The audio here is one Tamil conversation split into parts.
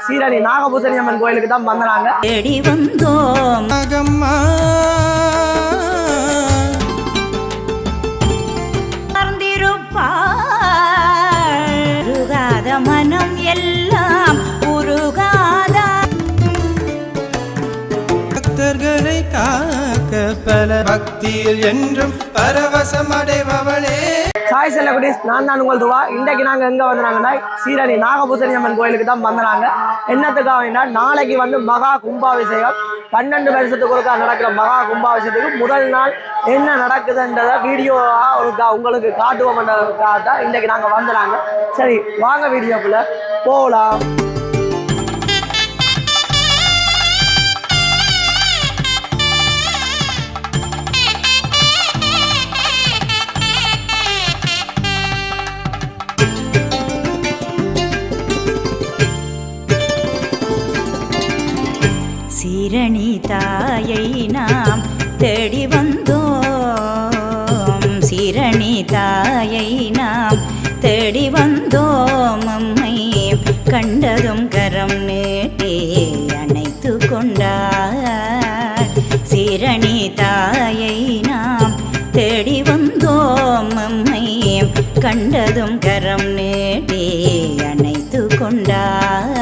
சீரணி நாகபூசணி அம்மன் கோயிலுக்கு தான் வந்தாங்க தேடி வந்தோம். மனம் எல்லாம் உருகாதா? பக்தர்களை காக்க பல பக்தியில் என்றும் பரவசம் அடைபவளே சாய் செல்லக்குடி நான் தான் உங்கள் துவா. இன்றைக்கு நாங்கள் எங்கே வந்தாங்கன்னா சீரணி நாகபூசணி அம்மன் கோயிலுக்கு தான் வந்துடுறாங்க என்னத்துக்காக நாளைக்கு வந்து மகா கும்பாபிஷேகம். பன்னெண்டு வருஷத்துக்கு ஒருக்கா நடக்கிற மகா கும்பாபிஷேகத்துக்கு முதல் நாள் என்ன நடக்குதுன்றதை வீடியோவாக ஒரு உங்களுக்கு காட்டுவோம்ன்றதுக்காக தான் இன்றைக்கு நாங்கள் வந்துடுறாங்க சரி வாங்க வீடியோக்குள்ளே போகலாம் தாயை நாம் தேடி வந்தோம். சீரணி தாயை நாம் தேடி வந்தோம். அம்மை கண்டதும் கரம் நீட்டி அணைத்து கொண்டார். சீரணி தாயை நாம் தேடி வந்தோம். அம்மை கண்டதும் கரம் நீட்டி அணைத்து கொண்டார்.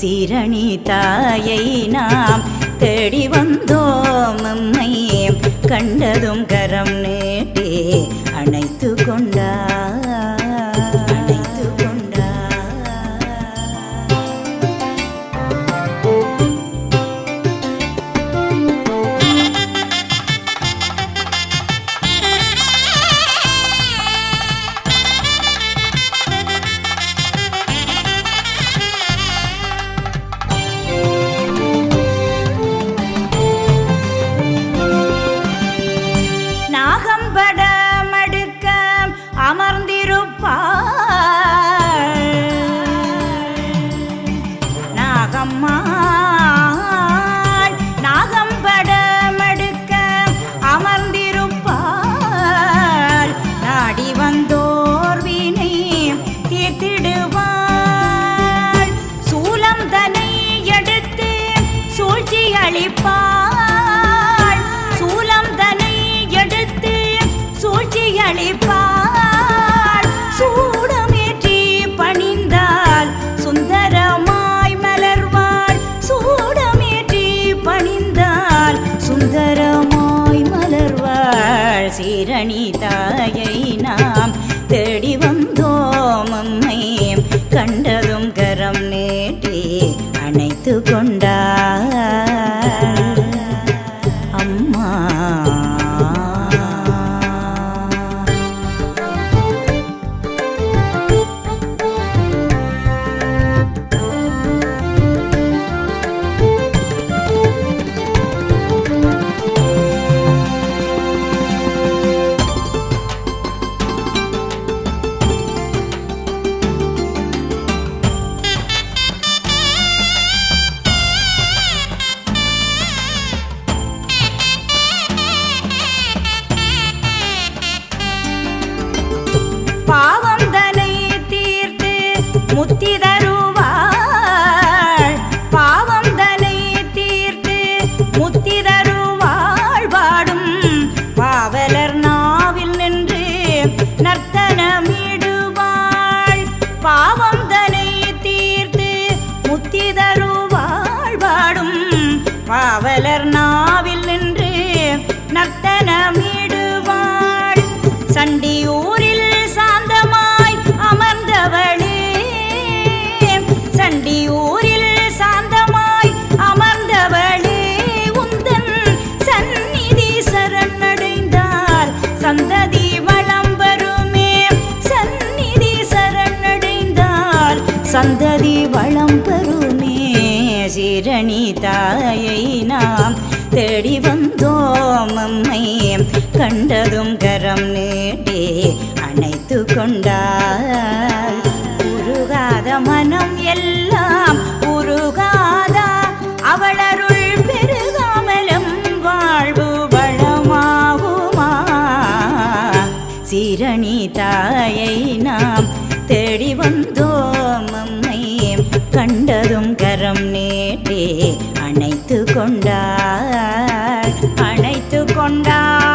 சீரணி தாயை நாம் தேடி வந்தோம். அம்மை கண்டதும் கரம் நீட்டி அணைத்து கொண்டார். சூழ்ச்சியளிப்பாள் சூலம் தனை எடுத்து சூழ்ச்சியளிப்பாள். சூடமேற்றி பணிந்தால் சுந்தரமாய் மலர்வாள். சூடமேற்றி பணிந்தால் சுந்தரமாய் மலர்வாள். சீரணி தாயை நாம் മുത്തിത சந்ததி வளம் பெறுமே சீரணி தாயை நாம் தேடி வந்தோம் அம்மை. கண்டதும் கரம் நீட்டி அணைத்து கொண்டார். உருகாத மனம் எல்லாம் அணைத்து கொண்டாள். அணைத்து கொண்டாள்.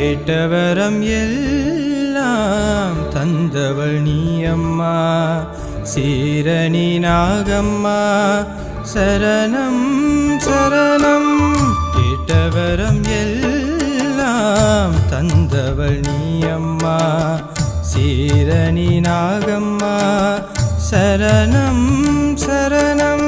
கேட்டவரம் எல்லாம் தந்தவள் நீ அம்மா சீரணி நாகம்மா சரணம் சரணம். கேட்டவரம் எல்லாம் தந்தவள் நீ அம்மா சீரணி நாகம்மா சரணம் சரணம்.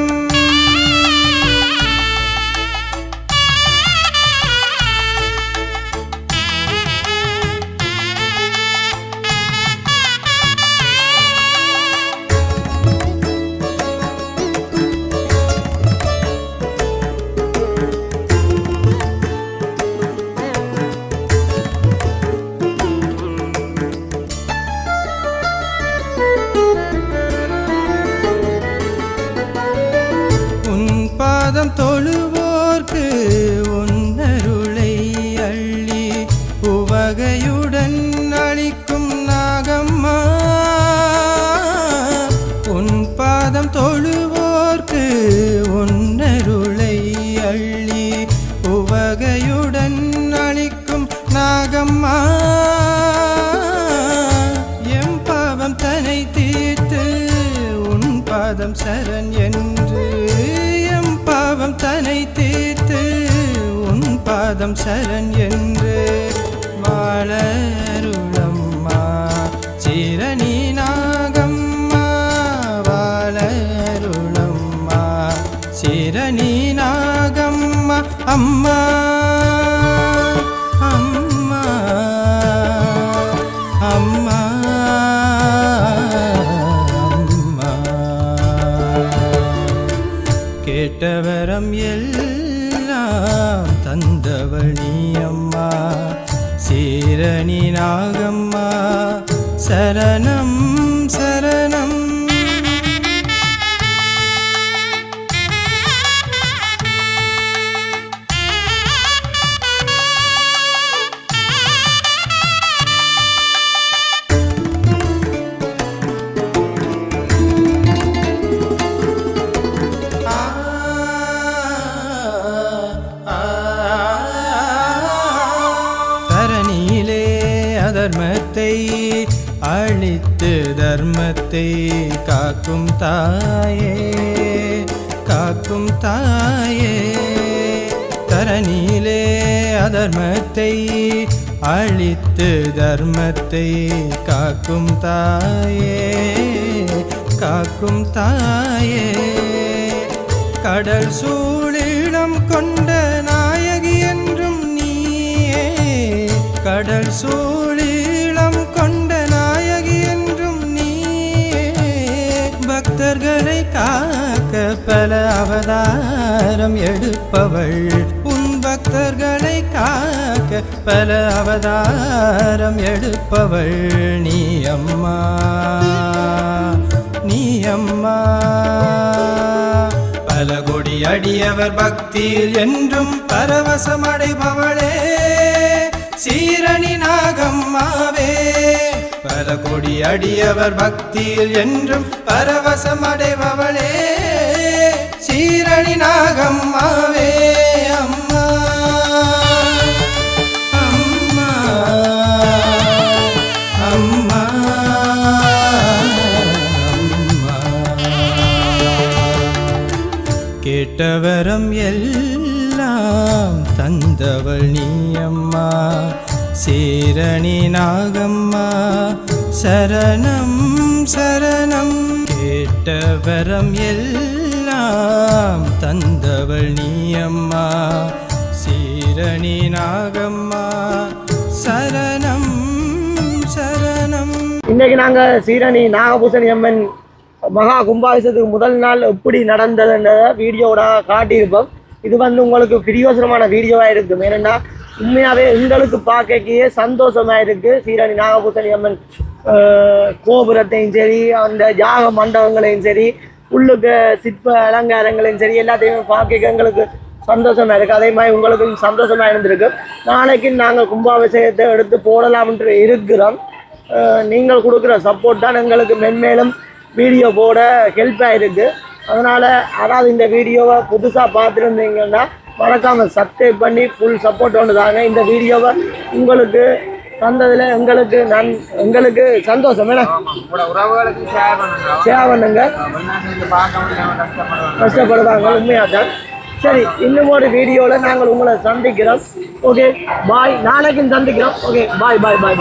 என்று எம் பாவம் தனை தீர்த்து உன் பாதம் சரண் என்று வாழருளம்மா. சிரணி நாகம்மா வாழருளம்மா. சிரணி நாகம்மா அம்மா. அதர்மத்தை அழித்து தர்மத்தை காக்கும் தாயே காக்கும் தாயே. தரணியிலே அதர்மத்தை அழித்து தர்மத்தை காக்கும் தாயே காக்கும் தாயே. கடல் சூழிடம் கொண்ட நாயகி என்றும் நீயே கடல் சூழிடம் பல அவதாரம் எடுப்பவள். உன் பக்தர்களை காக்க பல அவதாரம் எடுப்பவள். நீ அம்மா நீ அம்மா. பல கொடி அடியவர் பக்தியில் என்றும் பரவசமடைபவளே. சீரணி நாகம்மாவே. பல கொடி அடியவர் பக்தியில் என்றும் பரவசமடைபவளே. சீரணி நாகம்மாவே அம்மா. அம்மா. அம்மா. அம்மா கேட்டவரம் எல்லாம் தந்தவள் நீயம்மா. சீரணி நாகம்மா சரணம் சரணம். கேட்டவரம் எல்லாம் எல்லாம் தந்தவள் நீயம்மா. சீரணி நாகம்மா. சரணம் சரணம். இன்னைக்கு நாங்கள் சீரணி நாகபூசணி அம்மன் மகா கும்பாபிஷத்துக்கு முதல் நாள் எப்படி நடந்ததுன்றத வீடியோவோட காட்டியிருப்போம். இது வந்து உங்களுக்கு பிரியோசனமான வீடியோவாக இருக்கும் ஏன்னா உண்மையாகவே எங்களுக்கு பார்க்கக்கே சந்தோஷமாக இருக்குது சீரணி நாகபூசணி அம்மன் கோபுரத்தையும் சரி அந்த யாக மண்டபங்களையும் சரி உள்ளுக்கு சிற்ப அலங்காரங்களையும் சரி எல்லாத்தையும் பார்க்க எங்களுக்கு சந்தோஷமாக இருக்குது அதே மாதிரி உங்களுக்கும் சந்தோஷமா இருந்திருக்கு. நாளைக்கு நாங்கள் கும்பாபிஷேகத்தை எடுத்து போடலாம்னு இருக்கிறோம். நீங்கள் கொடுக்குற சப்போர்ட் தான் எங்களுக்கு மென்மேலும் வீடியோ போட ஹெல்ப்பாக இருக்குது அதனால் அதாவது இந்த வீடியோவை புதுசாக பார்த்துருந்தீங்கன்னா மறக்காமல் சப்ஸ்கிரைப் பண்ணி ஃபுல் சப்போர்ட் ஒன்று தாங்க. இந்த வீடியோவை உங்களுக்கு தந்ததில் எங்களுக்கு நான் எங்களுக்கு சந்தோஷம். ஏன்னா ஷேர் பண்ணுங்க. கஷ்டப்படுவாங்க உண்மையாக தான் சரி இன்னும் ஒரு வீடியோவில் நாங்கள் உங்களை சந்திக்கிறோம். ஓகே பாய் நாளைக்கும் சந்திக்கிறோம். ஓகே பாய் பாய் பாய் பாய்